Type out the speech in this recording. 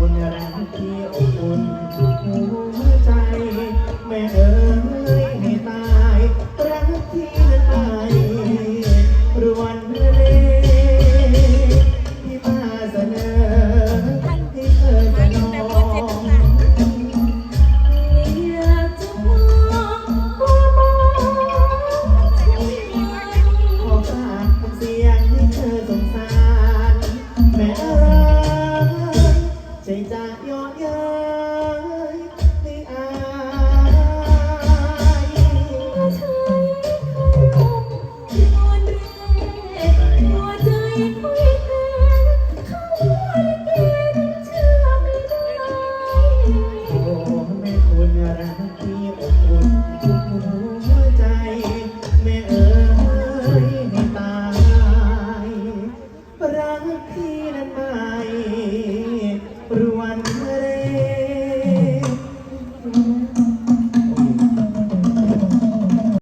อุ่นรักที่อบอุ่น โอ้โหแม่คุณรักที่อบอุ่คุณหัวใจ แม่เอ๋ยให้ตาย รักพี่นั้น